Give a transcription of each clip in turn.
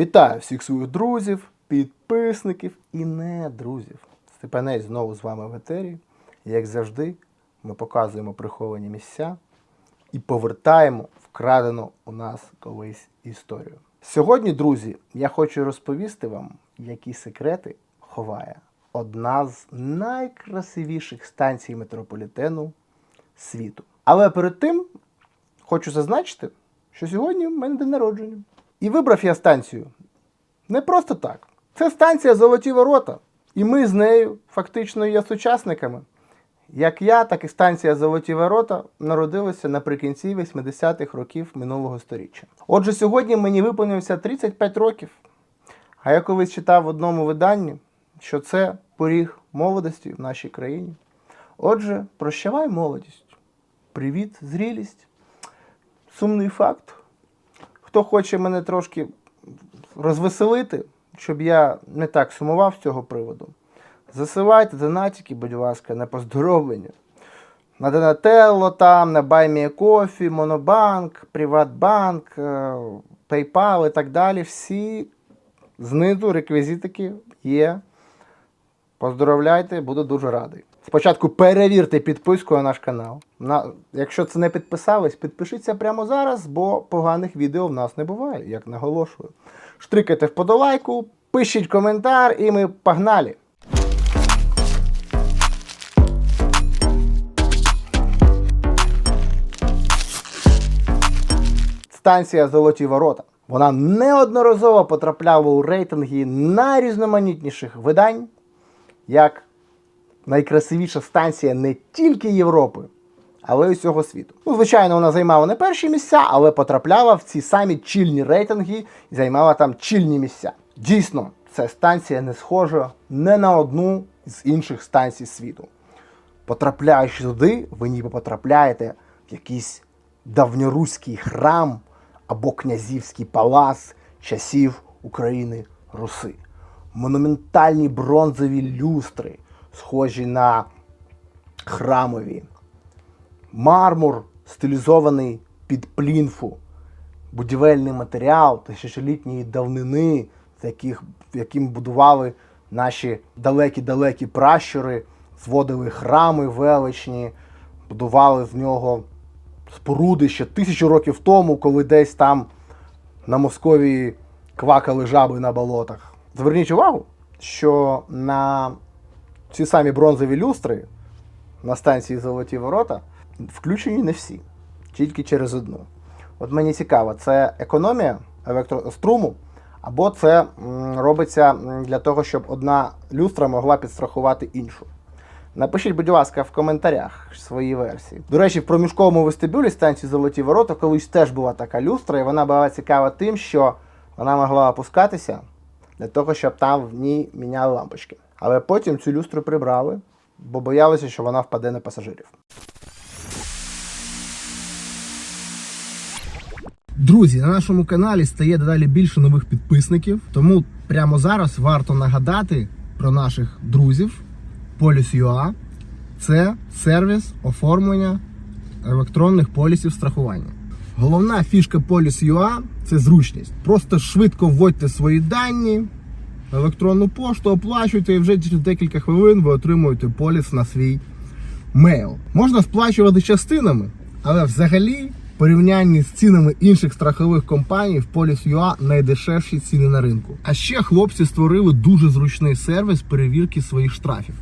Вітаю всіх своїх друзів, підписників і не друзів. Степанець знову з вами в етері. Як завжди, ми показуємо приховані місця і повертаємо вкрадену у нас колись історію. Сьогодні, друзі, я хочу розповісти вам, які секрети ховає одна з найкрасивіших станцій метрополітену світу. Але перед тим хочу зазначити, що сьогодні в мене день народження. І вибрав я станцію не просто так. Це станція Золоті Ворота. І ми з нею фактично є сучасниками. Як я, так і станція Золоті Ворота народилися наприкінці 80-х років минулого століття. Отже, сьогодні мені виповнився 35 років. А я колись читав в одному виданні, що це поріг молодості в нашій країні. Отже, прощавай молодість. Привіт, зрілість. Сумний факт. Хто хоче мене трошки розвеселити, щоб я не так сумував з цього приводу, засилайте донатики, будь ласка, на поздоровлення. На Донателло там, на BuyMeACoffee, Монобанк, Приватбанк, е, PayPal і так далі. Всі знизу реквізитики є. Поздоровляйте, буду дуже радий. Спочатку перевірте підписку на наш канал. На, якщо це не підписались, підпишіться прямо зараз, бо поганих відео в нас не буває, як наголошую. Штрикайте вподолайку, пишіть коментар і ми погнали! Станція Золоті Ворота. Вона неодноразово потрапляла у рейтинги найрізноманітніших видань, як найкрасивіша станція не тільки Європи, але й усього світу. Ну, звичайно, вона займала не перші місця, але потрапляла в ці самі чільні рейтинги і займала там чільні місця. Дійсно, ця станція не схожа не на одну з інших станцій світу. Потрапляючи туди, ви ніби потрапляєте в якийсь давньоруський храм або князівський палац часів України Руси. Монументальні бронзові люстри, схожі на храмові. Мармур, стилізований під плінфу, будівельний матеріал тисячолітньої давнини, з яких, яким будували наші далекі-далекі пращури, зводили храми величні, будували з нього споруди ще тисячу років тому, коли десь там на Московії квакали жаби на болотах. Зверніть увагу, що на ці самі бронзові люстри на станції Золоті Ворота включені не всі, тільки через одну. От мені цікаво, це економія електроструму, або це робиться для того, щоб одна люстра могла підстрахувати іншу. Напишіть, будь ласка, в коментарях свої версії. До речі, в проміжковому вестибюлі станції Золоті Ворота колись теж була така люстра, і вона була цікава тим, що вона могла опускатися для того, щоб там в ній міняли лампочки. Але потім цю люстру прибрали, бо боялися, що вона впаде на пасажирів. Друзі, на нашому каналі стає дедалі більше нових підписників, тому прямо зараз варто нагадати про наших друзів Police.ua. Це сервіс оформлення електронних полісів страхування. Головна фішка Police.ua – це зручність. Просто швидко вводьте свої дані, електронну пошту, оплачуйте і вже через декілька хвилин ви отримуєте поліс на свій мейл. Можна сплачувати частинами, але взагалі в порівнянні з цінами інших страхових компаній в Police.ua найдешевші ціни на ринку. А ще хлопці створили дуже зручний сервіс перевірки своїх штрафів.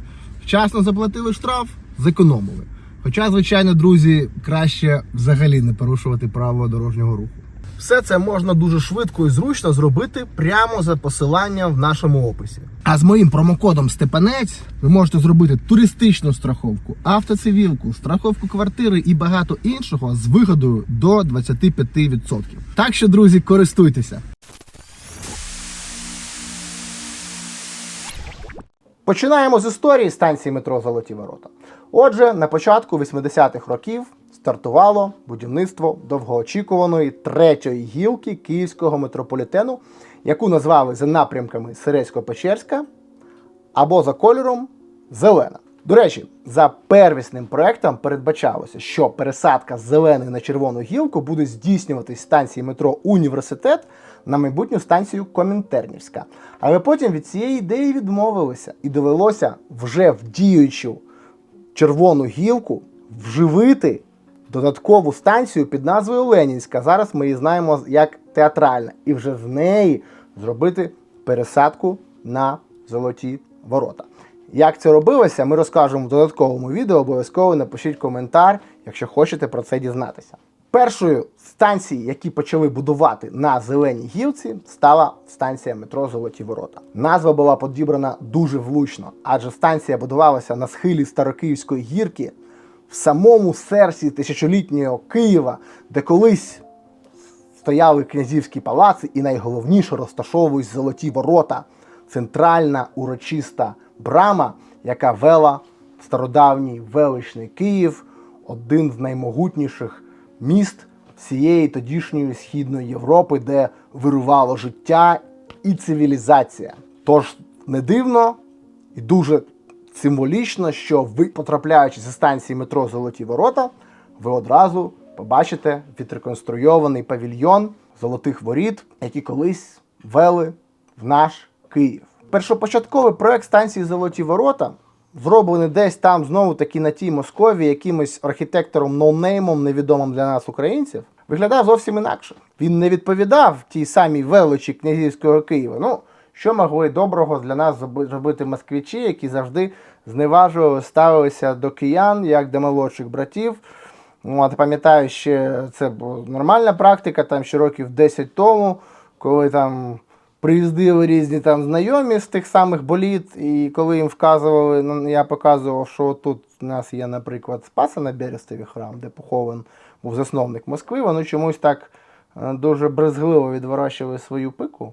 Вчасно заплатили штраф, зекономили. Хоча, звичайно, друзі, краще взагалі не порушувати правила дорожнього руху. Все це можна дуже швидко і зручно зробити прямо за посиланням в нашому описі. А з моїм промокодом Степанець ви можете зробити туристичну страховку, автоцивілку, страховку квартири і багато іншого з вигодою до 25%. Так що, друзі, користуйтеся. Починаємо з історії станції метро Золоті Ворота. Отже, на початку 80-х років стартувало будівництво довгоочікуваної третьої гілки київського метрополітену, яку назвали за напрямками Сирецько-Печерська або за кольором Зелена. До речі, за первісним проектом передбачалося, що пересадка з зеленої на червону гілку буде здійснюватись станції метро Університет на майбутню станцію Комінтернівська. Але потім від цієї ідеї відмовилися і довелося вже в діючу червону гілку вживити додаткову станцію під назвою Ленінська. Зараз ми її знаємо як театральна, і вже з неї зробити пересадку на золоті ворота. Як це робилося, ми розкажемо в додатковому відео. Обов'язково напишіть коментар, якщо хочете про це дізнатися. Першою станції, які почали будувати на зеленій гілці, стала станція метро Золоті Ворота. Назва була підібрана дуже влучно, адже станція будувалася на схилі Старокиївської гірки в самому серці тисячолітнього Києва, де колись стояли князівські палаци і найголовніше розташовувались золоті ворота, центральна урочиста брама, яка вела в стародавній величний Київ, один з наймогутніших міст всієї тодішньої східної Європи, де вирувало життя і цивілізація. Тож не дивно і дуже символічно, що ви, потрапляючи зі станції метро Золоті Ворота, ви одразу побачите відреконструйований павільйон золотих воріт, які колись вели в наш Київ. Першопочатковий проект станції Золоті Ворота зроблений десь там знову таки на тій Москові, якимось архітектором ноунеймом, невідомим для нас українців, виглядав зовсім інакше. Він не відповідав тій самій величі князівського Києва. Ну, що могли доброго для нас зробити москвичі, які завжди зневажували, ставилися до киян як до молодших братів. Ну, От, пам'ятаю, ще це була нормальна практика, там ще років 10 тому, коли там приїздили різні там знайомі з тих самих боліт, і коли їм вказували, ну, я показував, що тут у нас є, наприклад, Спаса на Берестові храм, де похований був засновник Москви, вони чомусь так е, дуже брезгливо відворачували свою пику.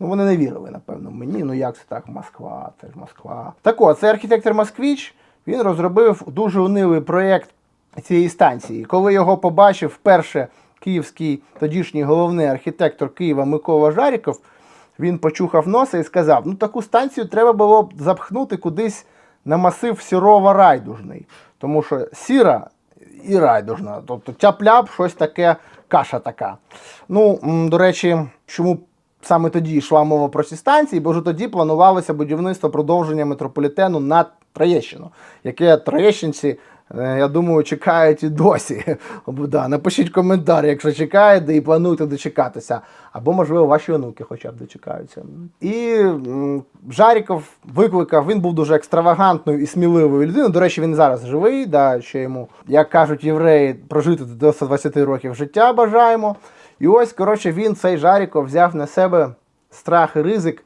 Ну, вони не вірили, напевно, мені. Ну як це так, Москва, це ж Москва. Так от, цей архітектор Москвіч, він розробив дуже унилий проєкт цієї станції. Коли його побачив вперше київський тодішній головний архітектор Києва Микола Жаріков, він почухав носа і сказав: ну таку станцію треба було б запхнути кудись на масив сірова райдужний. Тому що сіра і райдужна. Тобто тяп-ляп, щось таке, каша така. Ну, до речі, чому саме тоді йшла мова про ці станції, бо вже тоді планувалося будівництво продовження метрополітену на Троєщину, яке троєщинці, е, я думаю, чекають і досі. Да, напишіть коментар, якщо чекаєте і плануєте дочекатися. Або, можливо, ваші онуки хоча б дочекаються. І Жаріков викликав, він був дуже екстравагантною і сміливою людиною. До речі, він зараз живий, да, ще йому, як кажуть євреї, прожити до 120 років життя бажаємо. І ось, коротше, він цей Жаріков взяв на себе страх і ризик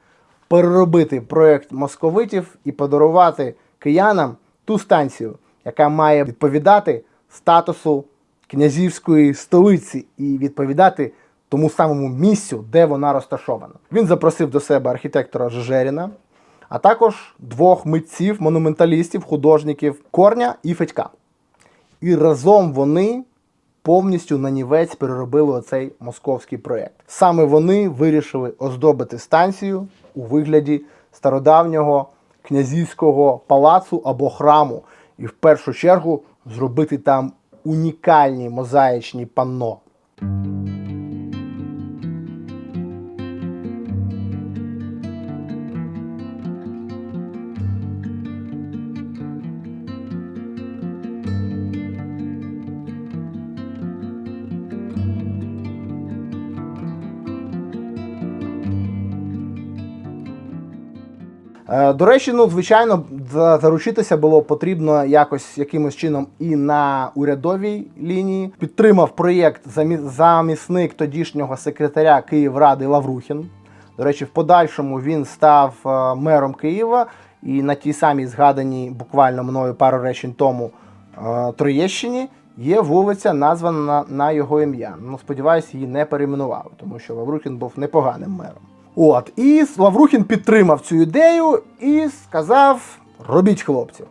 переробити проєкт московитів і подарувати киянам ту станцію, яка має відповідати статусу князівської столиці і відповідати тому самому місцю, де вона розташована. Він запросив до себе архітектора Жежеріна, а також двох митців, монументалістів, художників Корня і Федька. І разом вони повністю на нівець переробили оцей московський проєкт. Саме вони вирішили оздобити станцію у вигляді стародавнього князівського палацу або храму, і в першу чергу зробити там унікальні мозаїчні панно. До речі, ну звичайно, заручитися було потрібно якось якимось чином і на урядовій лінії. Підтримав проєкт замі- замісник тодішнього секретаря Київради Лаврухін. До речі, в подальшому він став е, мером Києва і на тій самій згаданій буквально мною пару речень тому е, Троєщині є вулиця, названа на, на його ім'я. Ну, сподіваюся, її не перейменували, тому що Лаврухін був непоганим мером. От, і Лаврухін підтримав цю ідею і сказав: робіть хлопці.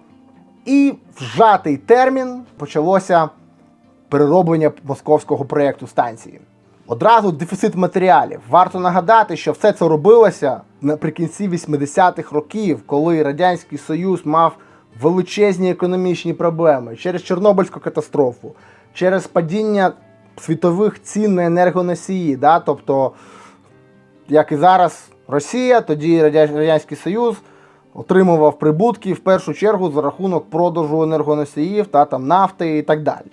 І в жатий термін почалося перероблення московського проєкту станції. Одразу дефіцит матеріалів. Варто нагадати, що все це робилося наприкінці 80-х років, коли Радянський Союз мав величезні економічні проблеми, через Чорнобильську катастрофу, через падіння світових цін на енергоносії. Да? Тобто, як і зараз Росія, тоді Радянський Союз отримував прибутки в першу чергу за рахунок продажу енергоносіїв та там нафти і так далі.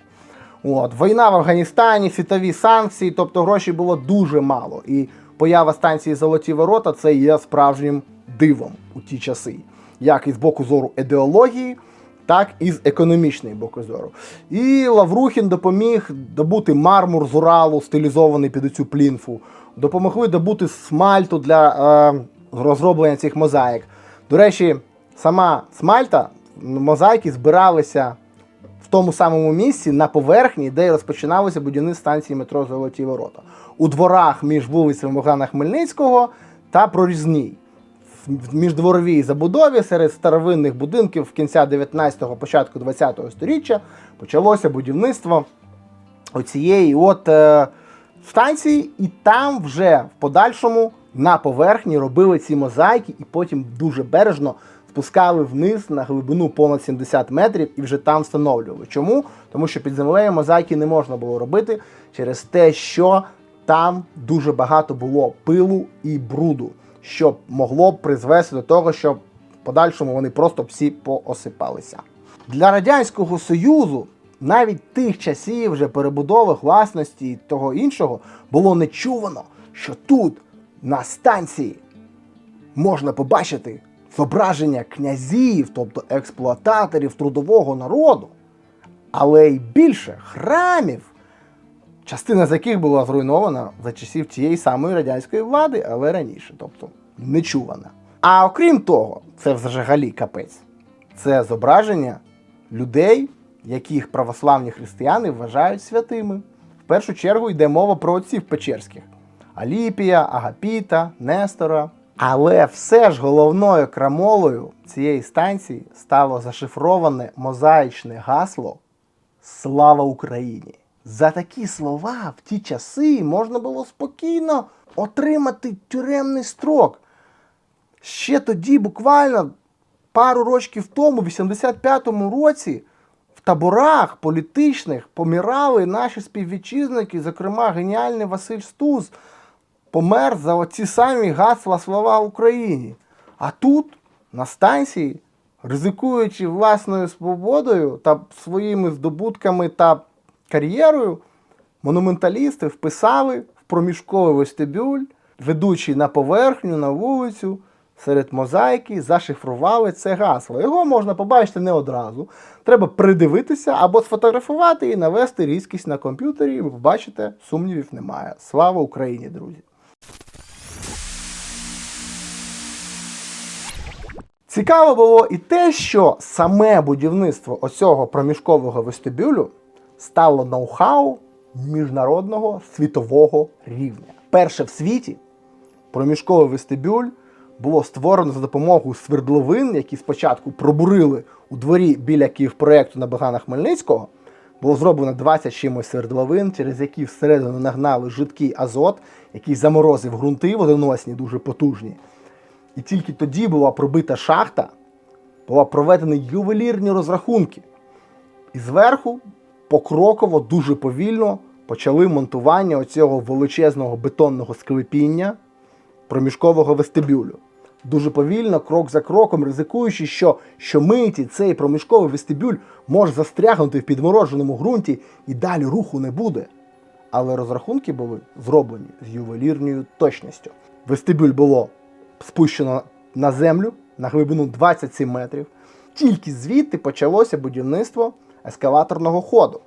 От, війна в Афганістані, світові санкції, тобто грошей було дуже мало. І поява станції Золоті Ворота це є справжнім дивом у ті часи, як і з боку зору ідеології, так і з економічної боку зору. І Лаврухін допоміг добути мармур з Уралу, стилізований під цю плінфу. Допомогли добути смальту для е, розроблення цих мозаїк. До речі, сама смальта, мозаїки збиралися в тому самому місці на поверхні, де і розпочиналося будівництво станції метро Золоті Ворота. У дворах між вулицями Богдана Хмельницького та Прорізній. В міждворовій забудові серед старовинних будинків кінця 19-го, початку 20-го століття почалося будівництво оцієї от е, станції, і там вже в подальшому на поверхні робили ці мозаїки, і потім дуже бережно спускали вниз на глибину понад 70 метрів і вже там встановлювали. Чому? Тому що під землею мозаїки не можна було робити через те, що там дуже багато було пилу і бруду, що могло б призвести до того, що в подальшому вони просто всі поосипалися. Для Радянського Союзу навіть тих часів вже перебудови власності і того іншого було нечувано, що тут, на станції, можна побачити зображення князів, тобто експлуататорів трудового народу, але й більше храмів, частина з яких була зруйнована за часів тієї самої радянської влади, але раніше, тобто нечувана. А окрім того, це взагалі капець. Це зображення людей, яких православні християни вважають святими. В першу чергу йде мова про отців Печерських: Аліпія, Агапіта, Нестора. Але все ж головною крамолою цієї станції стало зашифроване мозаїчне гасло Слава Україні! За такі слова в ті часи можна було спокійно отримати тюремний строк. Ще тоді, буквально пару років тому, в 85-му році, в таборах політичних помирали наші співвітчизники, зокрема геніальний Василь Стус, помер за оці самі гасла слова Україні. А тут, на станції, ризикуючи власною свободою та своїми здобутками та кар'єрою, монументалісти вписали в проміжковий вестибюль, ведучи на поверхню, на вулицю, серед мозаїки, зашифрували це гасло. Його можна побачити не одразу. Треба придивитися або сфотографувати і навести різкість на комп'ютері, і ви побачите, сумнівів немає. Слава Україні, друзі! Цікаво було і те, що саме будівництво оцього проміжкового вестибюлю стало ноу-хау міжнародного світового рівня. Перше в світі проміжковий вестибюль було створено за допомогою свердловин, які спочатку пробурили у дворі біля Київпроекту на Богдана Хмельницького. Було зроблено 20 чимось свердловин, через які всередину нагнали жидкий азот, який заморозив ґрунти водоносні, дуже потужні. І тільки тоді була пробита шахта, була проведені ювелірні розрахунки. І зверху покроково, дуже повільно почали монтування оцього величезного бетонного склепіння проміжкового вестибюлю. Дуже повільно, крок за кроком, ризикуючи, що щомиті цей проміжковий вестибюль може застрягнути в підмороженому ґрунті і далі руху не буде. Але розрахунки були зроблені з ювелірною точністю. Вестибюль було спущено на землю на глибину 27 метрів. Тільки звідти почалося будівництво ескалаторного ходу,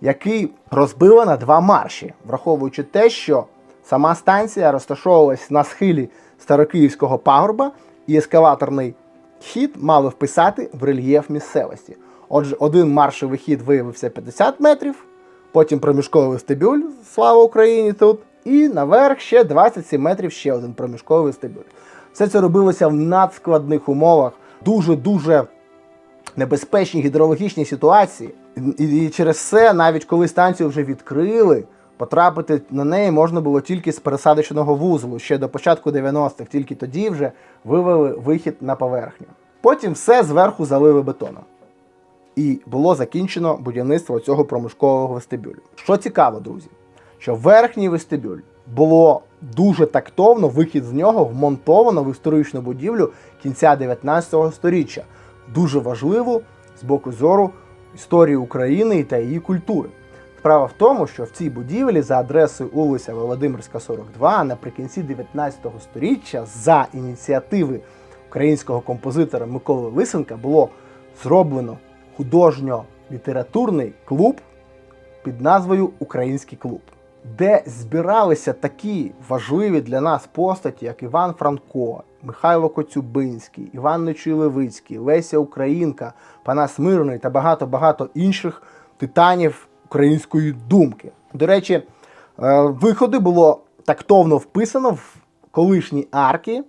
який розбило на два марші, враховуючи те, що сама станція розташовувалась на схилі Старокиївського пагорба, і ескалаторний хід мали вписати в рельєф місцевості. Отже, один маршовий хід виявився 50 метрів, потім проміжковий вестибюль, слава Україні тут, і наверх ще 27 метрів ще один проміжковий вестибюль. Все це робилося в надскладних умовах, дуже-дуже небезпечній гідрологічній ситуації. І, через це, навіть коли станцію вже відкрили, потрапити на неї можна було тільки з пересадочного вузлу ще до початку 90-х, тільки тоді вже вивели вихід на поверхню. Потім все зверху залили бетоном. І було закінчено будівництво цього проміжкового вестибюлю. Що цікаво, друзі, що верхній вестибюль було дуже тактовно, вихід з нього вмонтовано в історичну будівлю кінця 19 століття. Дуже важливу з боку зору історії України та її культури. Справа в тому, що в цій будівлі за адресою вулиця Володимирська, 42 наприкінці 19 століття за ініціативи українського композитора Миколи Лисенка було зроблено художньо-літературний клуб під назвою Український клуб, де збиралися такі важливі для нас постаті, як Іван Франко, Михайло Коцюбинський, Іван Нечуй Левицький, Леся Українка, Панас Мирний та багато-багато інших титанів української думки. До речі, е, виходи було тактовно вписано в колишні арки,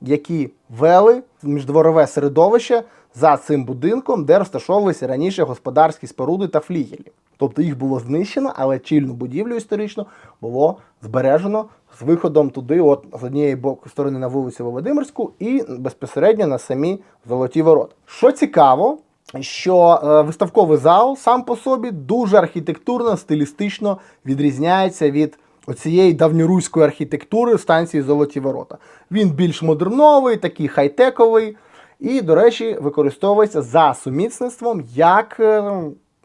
які вели міждворове середовище за цим будинком, де розташовувалися раніше господарські споруди та флігелі. Тобто їх було знищено, але чільну будівлю історично було збережено з виходом туди, от з однієї боку сторони на вулицю Володимирську і безпосередньо на самі золоті ворота. Що цікаво, що е, виставковий зал сам по собі дуже архітектурно, стилістично відрізняється від оцієї давньоруської архітектури станції Золоті Ворота. Він більш модерновий, такий хай-тековий, і, до речі, використовується за сумісництвом як е,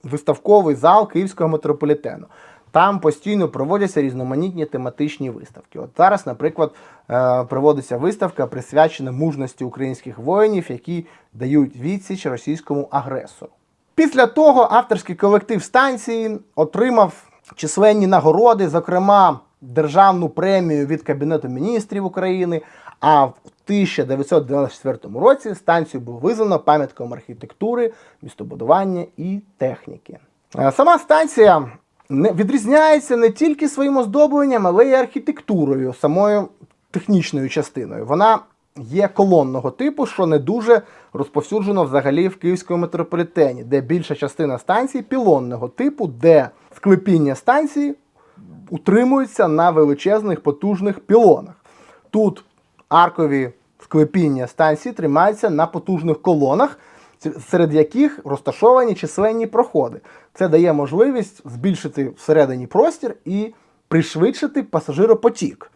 виставковий зал Київського метрополітену. Там постійно проводяться різноманітні тематичні виставки. От зараз, наприклад, е, проводиться виставка, присвячена мужності українських воїнів, які дають відсіч російському агресору. Після того авторський колектив станції отримав численні нагороди, зокрема державну премію від Кабінету міністрів України. А в 1994 році станцію було визнано пам'ятком архітектури, містобудування і техніки. Е, Сама станція відрізняється не тільки своїм оздобленням, але й архітектурою, самою технічною частиною. Вона є колонного типу, що не дуже розповсюджено взагалі в Київському метрополітені, де більша частина станції пілонного типу, де склепіння станції утримуються на величезних потужних пілонах. Тут аркові склепіння станції тримаються на потужних колонах, серед яких розташовані численні проходи. Це дає можливість збільшити всередині простір і пришвидшити пасажиропотік.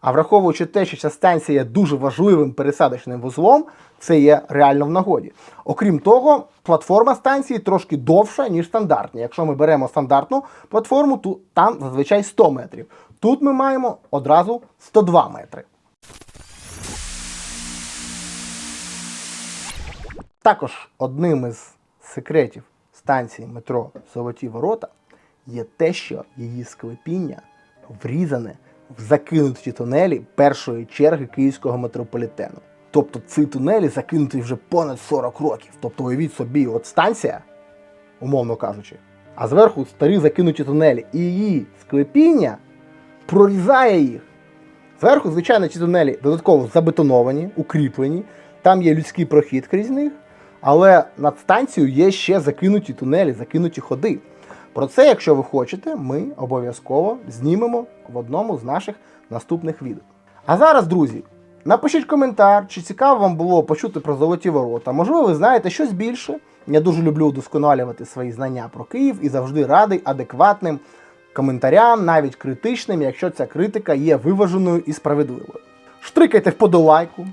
А враховуючи те, що ця станція є дуже важливим пересадочним вузлом, це є реально в нагоді. Окрім того, платформа станції трошки довша, ніж стандартні. Якщо ми беремо стандартну платформу, то там зазвичай 100 метрів. Тут ми маємо одразу 102 метри. Також одним із секретів станції метро Золоті Ворота є те, що її склепіння врізане в закинуті тунелі першої черги київського метрополітену. Тобто ці тунелі закинуті вже понад 40 років. Тобто уявіть собі, от станція, умовно кажучи, а зверху старі закинуті тунелі, і її склепіння прорізає їх. Зверху, звичайно, ці тунелі додатково забетоновані, укріплені, там є людський прохід крізь них, але над станцією є ще закинуті тунелі, закинуті ходи. Про це, якщо ви хочете, ми обов'язково знімемо в одному з наших наступних відео. А зараз, друзі, напишіть коментар, чи цікаво вам було почути про золоті ворота. Можливо, ви знаєте щось більше. Я дуже люблю удосконалювати свої знання про Київ і завжди радий адекватним коментарям, навіть критичним, якщо ця критика є виваженою і справедливою. Штрикайте вподолайку,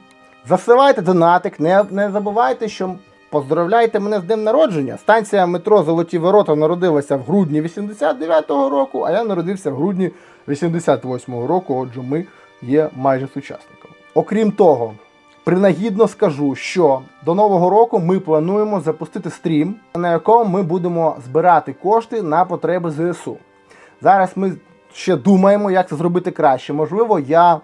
засилайте донатик, не, не забувайте, що поздравляйте мене з днем народження. Станція метро Золоті Ворота народилася в грудні 89-го року, а я народився в грудні 88-го року, отже, ми є майже сучасниками. Окрім того, принагідно скажу, що до нового року ми плануємо запустити стрім, на якому ми будемо збирати кошти на потреби ЗСУ. Зараз ми ще думаємо, як це зробити краще. Можливо, я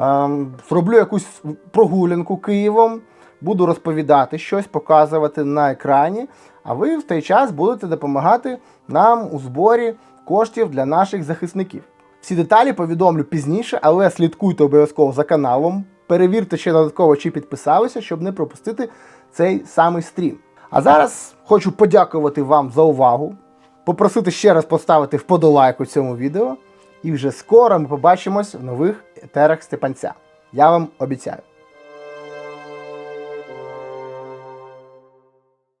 ем, зроблю якусь прогулянку Києвом, буду розповідати щось, показувати на екрані, а ви в той час будете допомагати нам у зборі коштів для наших захисників. Всі деталі повідомлю пізніше, але слідкуйте обов'язково за каналом. Перевірте ще додатково, чи підписалися, щоб не пропустити цей самий стрім. А зараз хочу подякувати вам за увагу, попросити ще раз поставити вподолайку цьому відео. І вже скоро ми побачимось в нових етерах Степанця. Я вам обіцяю.